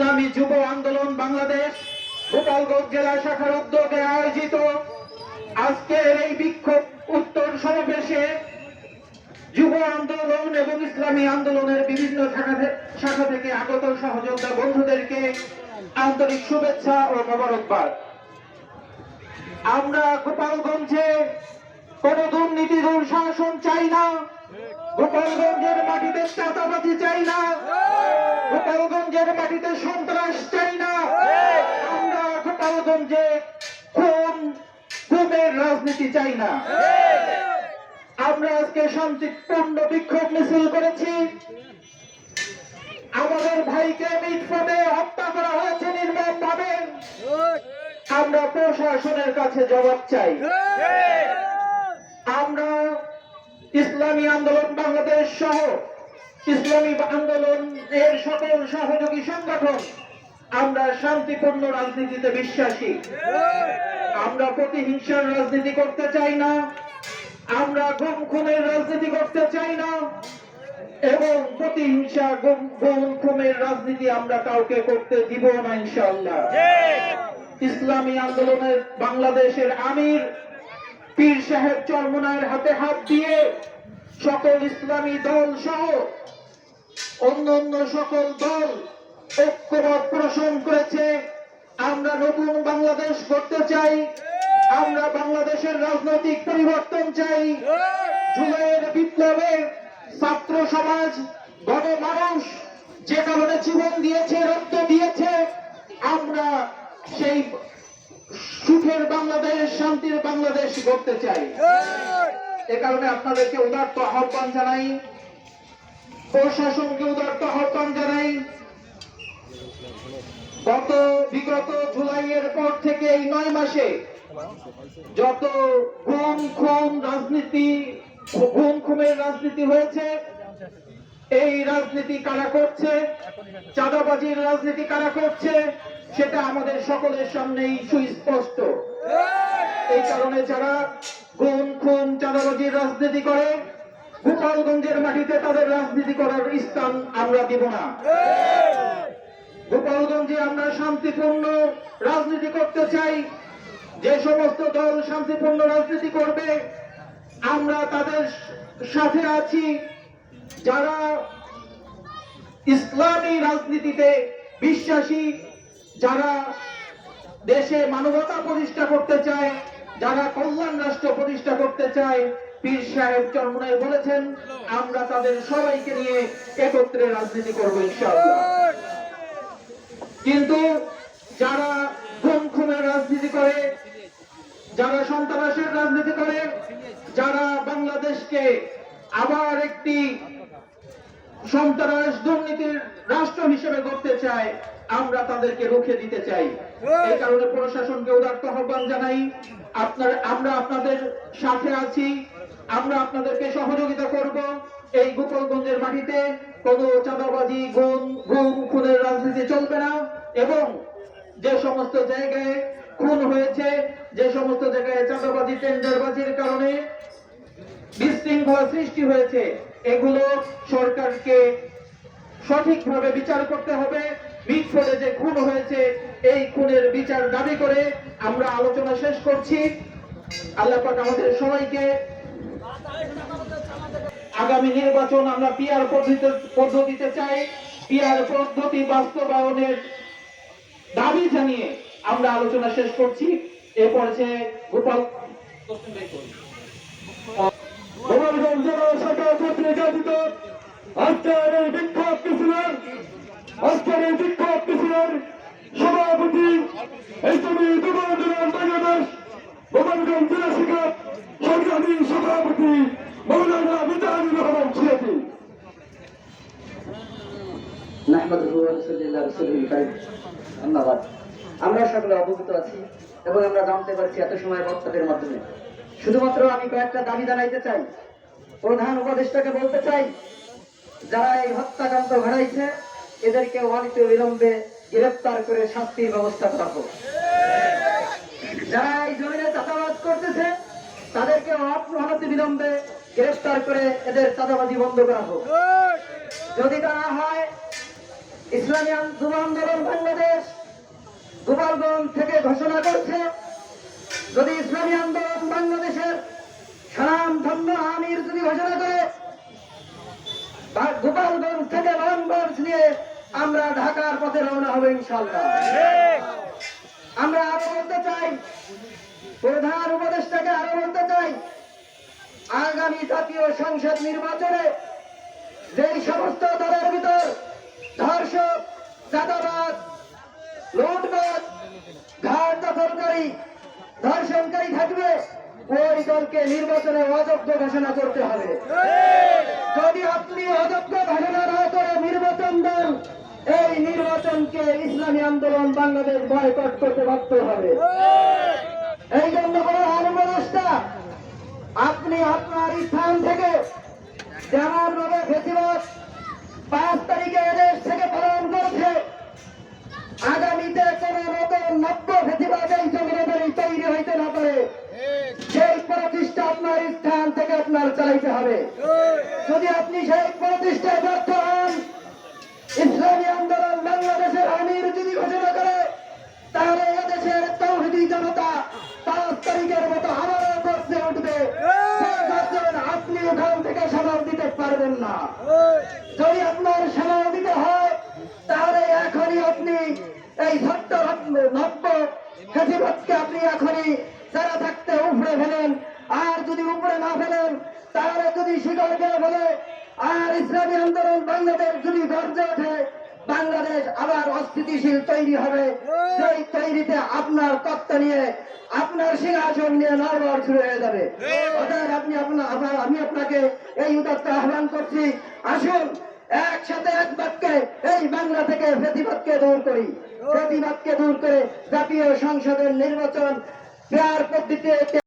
ইসলামী যুব আন্দোলন বাংলাদেশ, গোপালগঞ্জ জেলা শাখার উদ্যোগে আয়োজিত আজকের এই বিক্ষোভ উত্তর সমাবেশে যুব আন্দোলন এবং ইসলামী আন্দোলনের বিভিন্ন শাখা থেকে আগত সহযোদ্ধা বন্ধুদেরকে আন্তরিক শুভেচ্ছা ও মোবারকবাদ। আমরা গোপালগঞ্জে কোন দুর্নীতি দুঃশাসন চাই না। গোপালগঞ্জের মাটিতে চাঁদাবাজি চাই না। গোপালগঞ্জের মাটিতে সন্ত্রাস চাই না। আমরা গোপালগঞ্জে খুন, খুনের রাজনীতি চাই না। আমরা আজকে শান্তিপূর্ণ বিক্ষোভ মিছিল করেছি। আমাদের ভাইকে মিটফোনে হত্যা করা হয়েছে নির্মম ভাবে আমরা প্রশাসনের কাছে জবাব চাই। আমরা ইসলামী আন্দোলন বাংলাদেশ সহ ইসলামী আন্দোলন এর সকল সহযোগী সংগঠন, আমরা শান্তিপূর্ণ রাজনীতিতে বিশ্বাসী। আমরা প্রতিহিংসার রাজনীতি করতে চাই না, আমরা গুম খুনের রাজনীতি করতে চাই না, এবং প্রতিহিংসা গুম খুনের রাজনীতি আমরা কাউকে করতে দিব না, ইনশাআল্লাহ। ইসলামী আন্দোলনের বাংলাদেশের আমির পীর সাহেব চরমনায়ের হাতে হাত দিয়ে সকল ইসলামী দল সহ অন্য অন্য সকল দল ঐক্যমত পোষণ করেছে। আমরা নতুন বাংলাদেশ করতে চাই। আমরা বাংলাদেশের রাজনৈতিক পরিবর্তন চাই। জুলাইয়ের বিপ্লবে ছাত্র সমাজ, গণমানুষ যে কারণে জীবন দিয়েছে, রক্ত দিয়েছে, আমরা সেই সুখের বাংলাদেশ শান্তির বাংলাদেশ করতে চাই। এ কারণে আপনাদেরকে উদার্ত আহ্বান জানাই। প্রশাসনকে উদার্ত আহ্বান জানাই। গত বিগত জুলাইয়ের পর থেকে এই নয় মাসে যত গুম খুন রাজনীতি গুম খুমের রাজনীতি হয়েছে এই রাজনীতি কারা করছে? চাঁদাবাজির রাজনীতি কারা করছে? সেটা আমাদের সকলের সামনেই সুস্পষ্ট। এই কারণে যারা গুম, খুন চাঁদাবাজির রাজনীতি করে, গোপালগঞ্জের মাটিতে তাদের রাজনীতি করার স্থান আমরা দিব না। গোপালগঞ্জে আমরা শান্তিপূর্ণ রাজনীতি করতে চাই। যে সমস্ত দল শান্তিপূর্ণ রাজনীতি করবে, আমরা তাদের সাথে আছি। যারা ইসলামী রাজনীতিতে বিশ্বাসী যারা দেশে মানবতা প্রতিষ্ঠা করতে চায়, যারা কল্যাণ রাষ্ট্র প্রতিষ্ঠা করতে চায়, পীর সাহেব চরমনায় বলেছেন, আমরা তাদের সবাইকে নিয়ে একত্রে রাজনীতি করব ইনশাআল্লাহ। কিন্তু যারা খুন খুনের রাজনীতি করে, যারা সন্ত্রাসের রাজনীতি করে, যারা বাংলাদেশকে আবার একটি সন্ত্রাস দুর্নীতির রাষ্ট্র হিসেবে করতে চায় আমরা তাদেরকে রুখে দিতে চাই। এই কারণে প্রশাসনকে উদার্ত আহ্বান জানাই। আপনার আমরা আপনাদের সাথে আছি। আমরা আপনাদেরকে সহযোগিতা করব। এই গোপালগঞ্জের মাটিতে কোনো চাঁদাবাজি গুম গুম খুনের রাজনীতি চলবে না। এবং যে সমস্ত জায়গায় খুন হয়েছে যে সমস্ত জায়গায় চাঁদাবাজি টেন্ডারবাজির কারণে বিশৃঙ্খলা সৃষ্টি হয়েছে এগুলো সরকারকে সঠিকভাবে বিচার করতে হবে। মিটফোর্ডে যে খুন হয়েছে, এই খুনের বিচার দাবি করে আমরা আলোচনা শেষ করছি। আল্লাহ পাক আমাদের সবাইকে আগামী নির্বাচন আমরা পিআর পদ্ধতিতে চাই। পিআর পদ্ধতি বাস্তবায়নের দাবি জানিয়ে আমরা আলোচনা শেষ করছি। এ পর্যায়ে গোপাল গোপালগঞ্জ জেলা শাখা কর্তৃক আয়োজিত আজকের এই বিক্ষোভ মিছিলের আজকের এই বিক্ষোভ মিছিলের সভাপতি এই তুমি বাংলাদেশ গোপালগঞ্জ জেলা শাখা সংগ্রামী সভাপতি মৌলানা মিজানুর রহমান কারীম ধন্যবাদ। আমরা সকলে অবগত আছি এবং আমরা জানতে পারছি এত সময় বক্তাদের মাধ্যমে। শুধুমাত্র আমি কয়েকটা দাবি জানাইতে চাই। প্রধান উপদেষ্টাকে বলতে চাই, যারা এই হত্যাকাণ্ড ঘটাইছে এদেরকে অনিত বিলম্বে গ্রেফতার করে শাস্তির ব্যবস্থা করা হোক। যারা এই জমিনে চাঁদাবাজ করতেছে, তাদেরকে অনতি বিলম্বে গ্রেফতার করে এদের চাঁদাবাজি বন্ধ করা হোক। যদি তা না হয়, ইসলামী যুব আন্দোলন বাংলাদেশ গোপালগঞ্জ থেকে ঘোষণা করছে, যদি ইসলামী আন্দোলন বাংলাদেশের সালাম ধন্য আমির যদি ঘোষণা করে গোপালগঞ্জ থেকে লঞ্চ নিয়ে আমরা ঢাকার পথে রওনা হবে ইনশাল্লাহ আমরা আরও বলতে চাই, প্রধান উপদেষ্টাকে আরও বলতে চাই, আগামী জাতীয় সংসদ নির্বাচনে যেই সমস্ত দলের ভিতর ধর্ষক চাঁদাবাদ লুটবাদ ঘাট দখলকারী, ধর্ষণকারী থাকবে, ওই দলকে নির্বাচনে অযোগ্য ঘোষণা করতে হবে। যদি আপনি অযোগ্য ঘোষণা না করে নির্বাচন দেন, এই নির্বাচনকে ইসলামী আন্দোলন বাংলাদেশ বয়কট করতে বাধ্য হবে। এই জন্য কোনো অনুপদেষ্টা আপনি আপনার স্থান থেকে যেমন ভাবে ফেসিবাস পাঁচ তারিখে এদেশ থেকে না যদি আপনার সামাল দিতে হয়, তাহলে এখনই আপনি এই ছোট্ট নব্য আপনি এখনই যারা থাকতে উপরে ফেলেন, আর যদি উপরে না ফেলেন, তাহলে যদি শিকড় দিয়ে ফেলে, আর ইসলামী আন্দোলন বাংলাদেশ যদি গর্জে ওঠে বাংলাদেশ আবার অস্থিতিশীল তৈরি হবে। সেই তৈরিতে আপনার তত্ত্ব নিয়ে, আপনার সিংহাসন নিয়ে নড়বড় শুরু হয়ে যাবে। আপনি আপনার আমি আপনাকে এই উদাত্ত আহ্বান করছি, আসুন, একসাথে এক বাক্যে এই বাংলা থেকে প্রতিবাদকে দূর করি। প্রতিবাদকে দূর করে জাতীয় সংসদের নির্বাচন পেয়ার পদ্ধতিতে